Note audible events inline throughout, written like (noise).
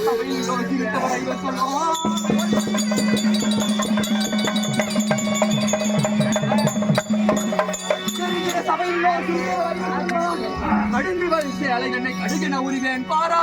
சபையில் யோசித்தவரை சொல்லவா செருகிற சபையில் யோசித்தவரை சொல்லவா வரிசை அலைகண்ணை உரிவேன் பாரா.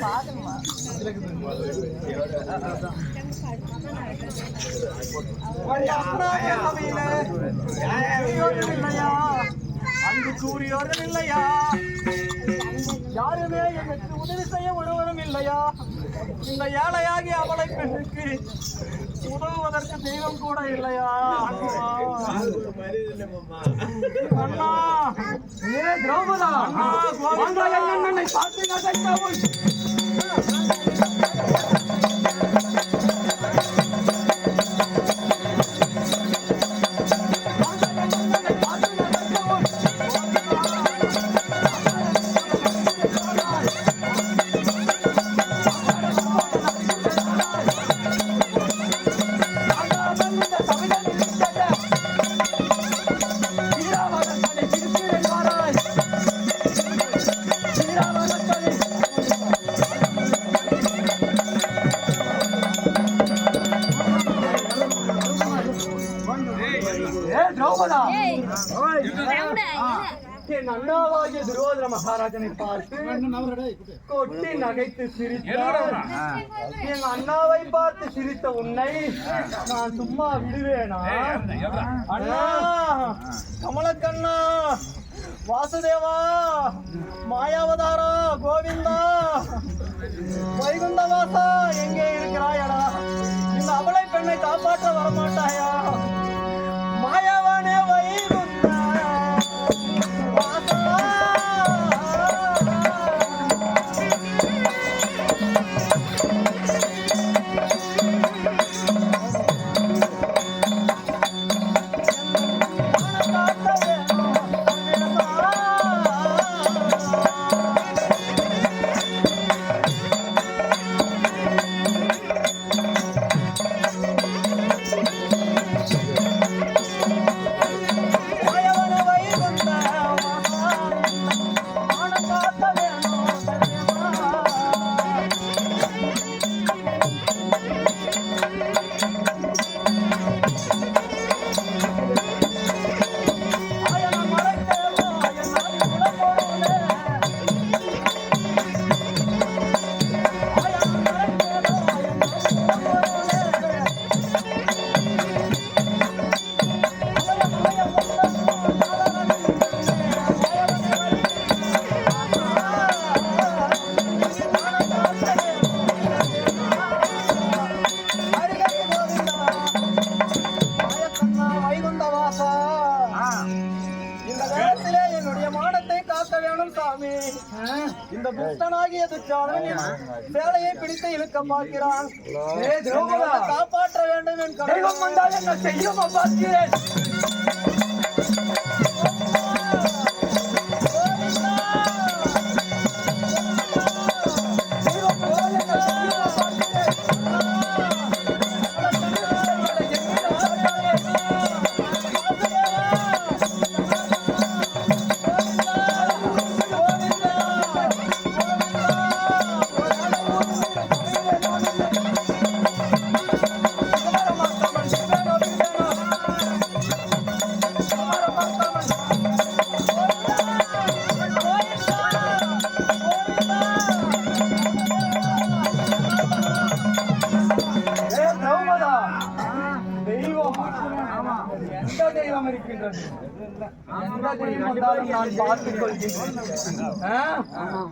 பாதமா அன்பு கூறியோரும் இல்லையா யாருமே எனக்கு உதவி செய்ய ஒருவரும் இல்லையா இந்த ஏழையாகி அவளை பெண்ணுக்கு உதவுவதற்கு தெய்வம் கூட இல்லையா அண்ணா ஏ திரௌபதா அண்ணா பார்த்து நகைக்கவும் (laughs) ஏ என் அண்ணாவாகிய துரோதர மகாராஜனை பார்த்து கொட்டி நகைத்து சிரித்தார். என் அண்ணாவை பார்த்து சிரித்த உன்னை நான் சும்மா விடுவேனா? அண்ணா கமலக்கண்ணா வாசுதேவா மாயாவதாரா கோவிந்தா வைகுந்தவாசா எங்கே இருக்கிறாயடா? இந்த அவளை பெண்ணை காப்பாற்ற வரமாட்டாயா? பார்க்கிறான் திரௌபதா காப்பாற்ற வேண்டும் என் தெய்வம் வந்தால் என்ன செய்யும் பார்க்கிறேன்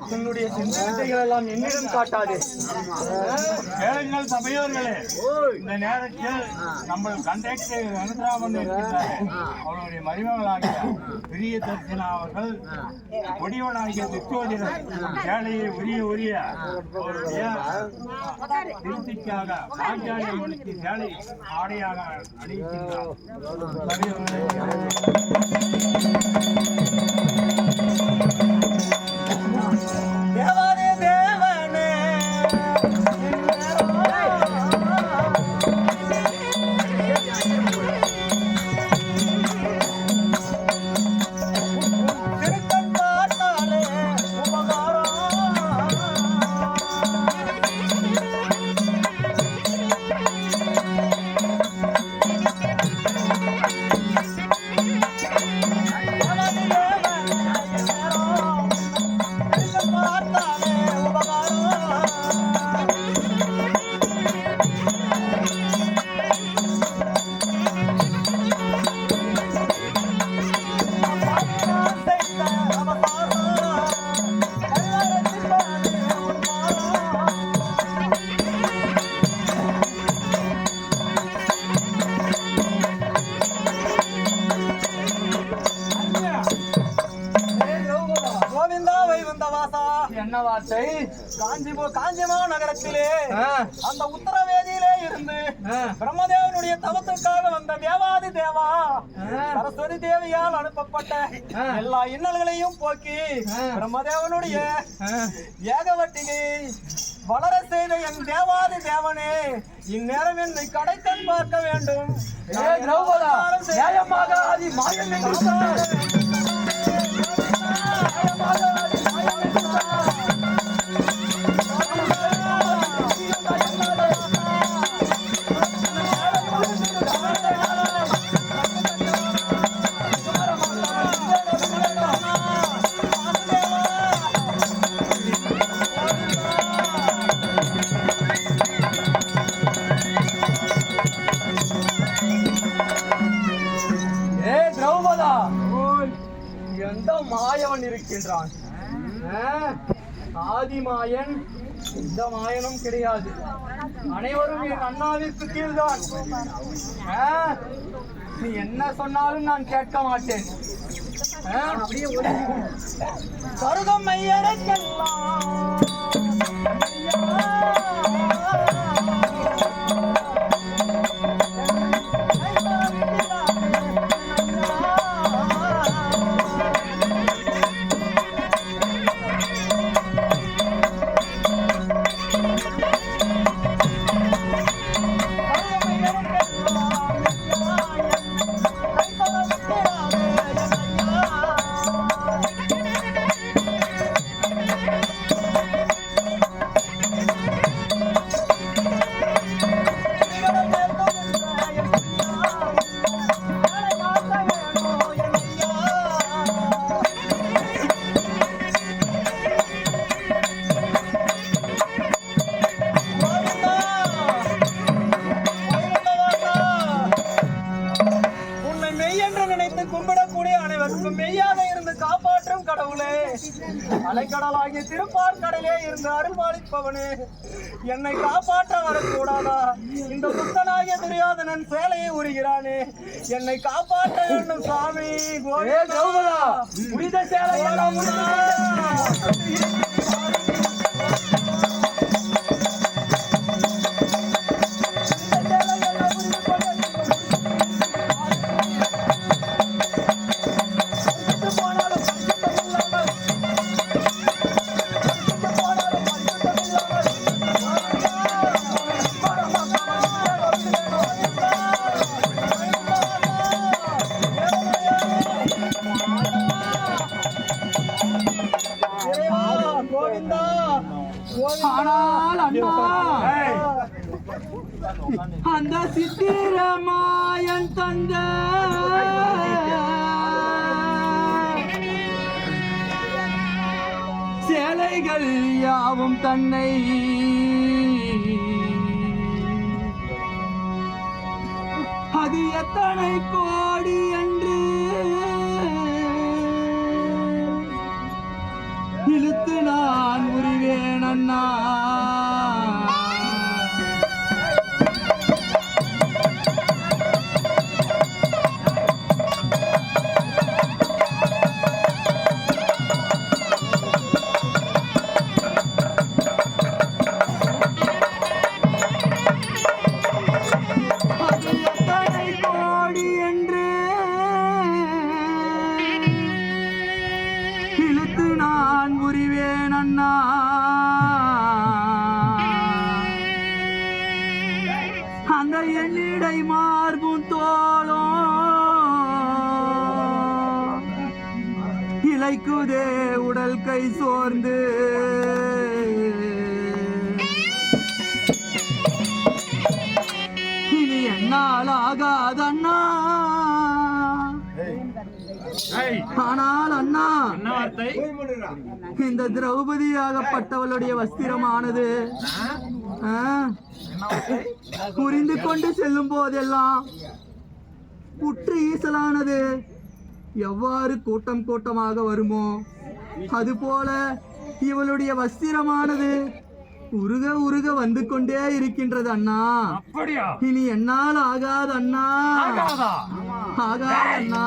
உன்னுடைய சிந்தனைகள் எல்லாம் என்னிடம் காட்டாது கேளுங்கள் சபையோர்களே இந்த நேரத்தில் நம்ம கண்டக்டர் அனுசராமன் அவருடைய மருமகளாகிய பெரிய தர்சனா அவர்கள் கொடியவனாகிய தித்தோதிரர் வேலையை உரிய உரிய அவருடைய திருப்திக்காக பாஞ்சாலி அம்மனுக்கு சேலை ஆடையாக அணிவிக்கின்றார் சபையோர்களே, தேவாதி தேவனே. காஞ்சிபோ காஞ்சிமா நகரத்திலே அந்த உத்தரவேதியிலே இருந்து பிரம்மதேவனுடைய தவத்துக்காக வந்த தேவாதி தேவா. சரஸ்வதி தேவியால் அனுப்பப்பட்ட. எல்லா இன்னல்களையும் போக்கி. பிரம்மதேவனுடைய. ஏகவட்டிகை வளர செய்த என் தேவாதி தேவனே இந்நேரம் என்னை கடைக்கண் பார்க்க வேண்டும் ஏ திரௌபதா நியாயமாக ஆதி மாயம் திரௌபதா எந்த மாயவன் இருக்கின்றான்? ஆ, ஆதிமாயன் இந்த மாயனும் கிடையாது. அனைவரும் என் அண்ணாவிற்கு கீழ்தான். நீ என்ன சொன்னாலும் நான் கேட்க மாட்டேன். கருதம் ஐயருக்கெல்லாம் கும்பிடக்கூடிய அனைவருக்கும் மெய்யாக இருந்து காப்பாற்றும் கடவுளே. அலைக்கடலாகிய திருப்பார் கடலே இருந்து அருள்பாலிப்பவனே. என்னை காப்பாற்ற வரக்கூடாதா? இந்த புத்தனாகிய துரியோதனன் சேலையை உரிகிறானே. என்னை காப்பாற்ற வேண்டும் சாமி. புனித சேலை தன்னை. அது எத்தனை கோடி என்று இழுத்து நான் உரிவேன் அண்ணா. இந்த எண்ணிடை மார்பும் தோளும் இலைக்குதே உடல் கை சோர்ந்து. இனி என்னால் ஆகாதண்ணா. ஆனால் அண்ணா இந்த திரௌபதியாகப்பட்டவளுடைய வஸ்திரமானது. ஆ, புரிந்து கொண்டு செல்லும் போதெல்லாம் புற்று ஈசலானது எவ்வாறு கூட்டம் கூட்டமாக வருமோ அதுபோல இவளுடைய வஸ்திரமானது உருக உருக வந்து கொண்டே இருக்கின்றது அண்ணா. இனி என்னால் ஆகாது அண்ணா. ஆகாது? அண்ணா.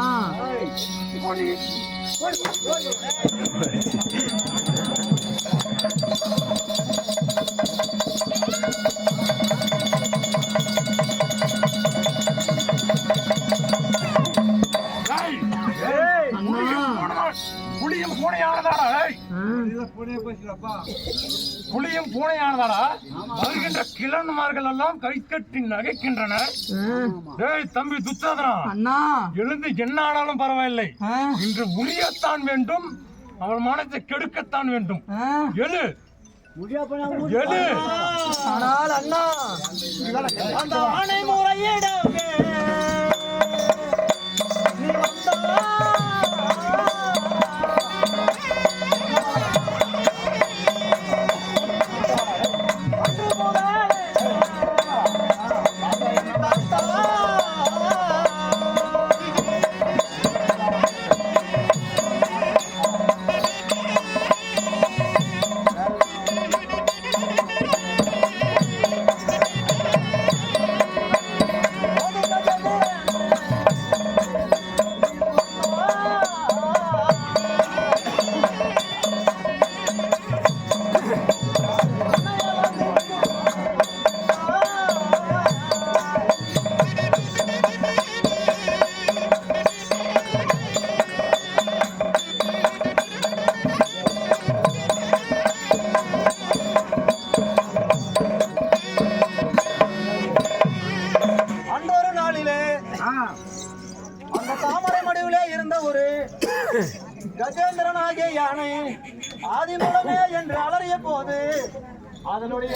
புலியும் பூனையானதாடா. வருகின்ற கிழன்மார்கள் எல்லாம் கை கட்டி ஏய் தம்பி துச்சாதனா அண்ணா. எழுந்து என்ன ஆனாலும் பரவாயில்லை இன்று உரியத்தான் வேண்டும். அவள் மனத்தை கெடுக்கத்தான் வேண்டும். எழு எழு ஆனால் அண்ணா ஆணை ஆதிமூலமே என்று அலறிய போது அதனுடைய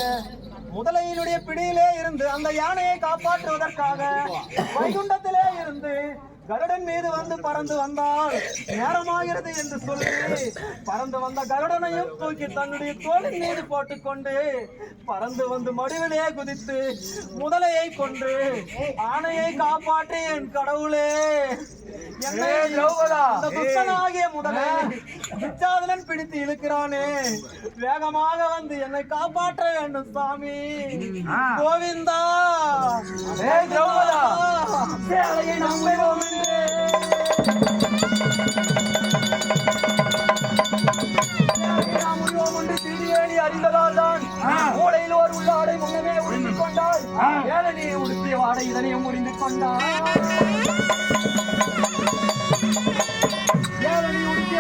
முதலையினுடைய பிடியிலே இருந்து அந்த யானையை காப்பாற்றுவதற்காக வைகுண்டத்திலே இருந்து கருடன் மீது வந்து பறந்து வந்தால் நேரமாகிறது என்று சொல்லி பறந்து வந்த கருடனையும் தூக்கி தன்னுடைய தோளின் மீது போட்டுக்கொண்டு பறந்து வந்து மடிவிலே குதித்து முதலையை கொன்று ஆணையை காப்பாற்றி என் கடவுளே என்னை முதலை துச்சாதனன் பிடித்து இழுக்கிறானே. வேகமாக வந்து என்னை காப்பாற்ற வேண்டும் சாமி. கோவிந்தா. நம்புவோம் மூளையில் ஒரு உள்ளாடை முன்னமே உறிந்து கொண்டாள். ஏழனி உடுத்திய வாடை இதனையும் உறிந்து கொண்டாள்.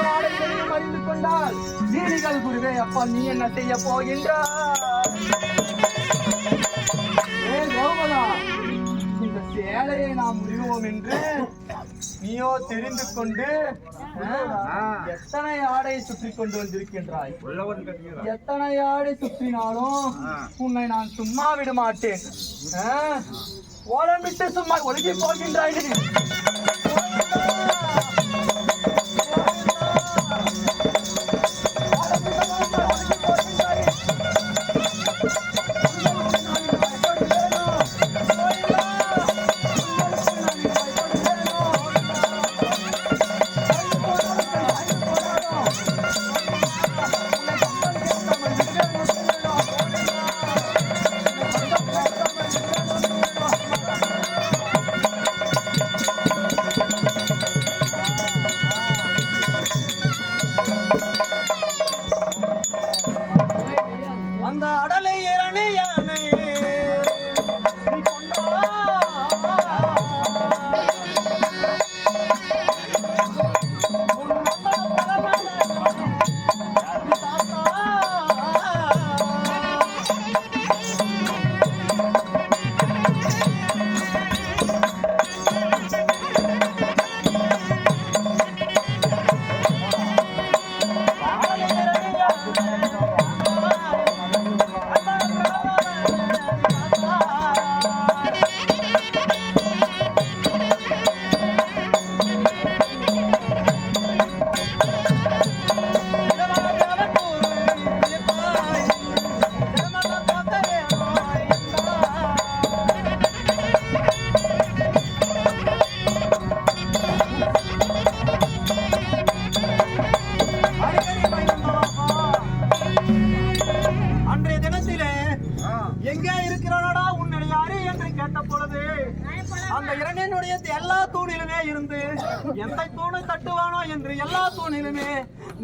ஏழனி அறிந்து கொண்டால் நீதிகள் குருவே அப்பா நீ என்ன செய்ய போகின்றாய்? ஏ இந்த சேலையை நாம் உருவோம் என்று நீயோ தெரிந்து கொண்டு எத்தனை ஆடை சுற்றி கொண்டு வந்திருக்கின்றாய்? எத்தனை ஆடை சுற்றினாலும் உன்னை நான் சும்மா விட மாட்டேன். ஓலமிட்டு சும்மா ஒழுகி போகின்றாய்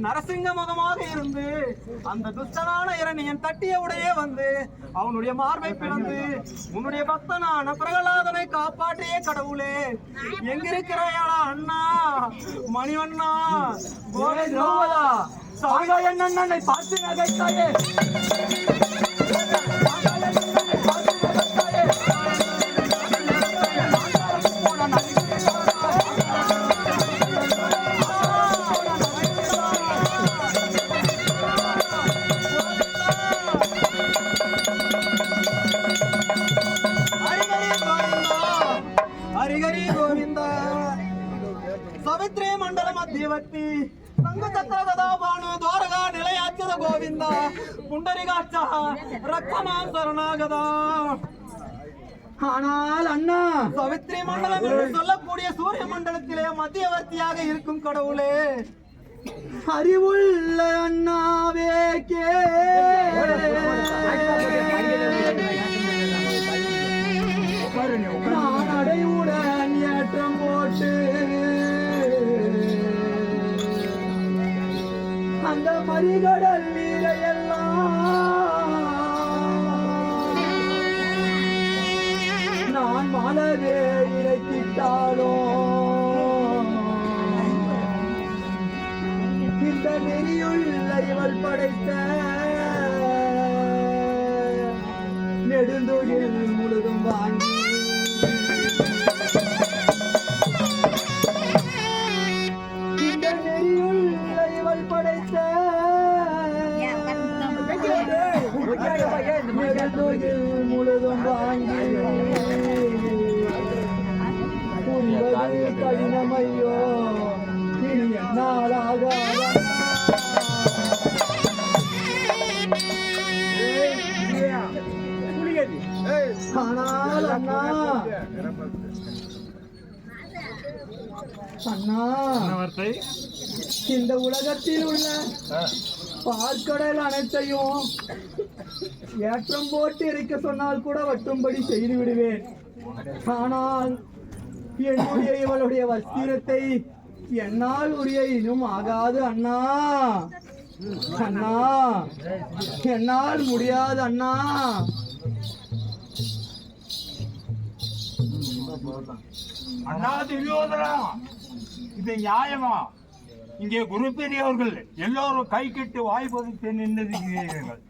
நரசிங்க முகமாக இருந்து அந்த துஷ்டனான இரணியன் தட்டிய உடையே வந்து அவனுடைய மார்பை பிளந்து உன்னுடைய பக்தனான பிரகலாதனை காப்பாற்றிய கடவுளே. எங்கிருக்கிறாயா அண்ணா? மணிவண்ணா? கோவிந்தா சாகா என்னை பார்த்து நகைத்தாயே. மத்தியவர்த்தியாக இருக்கும் கடவுளே. அறிவுள்ள அண்ணாவே கே. நான் அடைவுடன் ஏற்றம் போட்டு அந்த மறிகடல் நீரையெல்லாம் நான் மலரே இறக்கிட்டாலும் நெறியுள்ள இவள் படைத்த நெடுந்துயில் முழுதும் வாங்கி ஆனால் அண்ணா. அண்ணா. இந்த உலகத்தில் உள்ள பார்க்கடல் அனைத்தையும் ஏற்றம் போட்டு இருக்க சொன்னால் கூட வட்டும்படி செய்து விடுவேன். ஆனால் என்னுடைய இவளுடைய வஸ்திரத்தை என்னால் உரிய இன்னும் ஆகாது அண்ணா. அண்ணா. என்னால் முடியாது அண்ணா. அண்ணா துரியோதனா இது நியாயமா? இங்கே குரு பெரியவர்கள் எல்லோரும் கை கட்டு வாய்ப்பதற்கு நின்று நின்றிருக்கிறீர்கள்.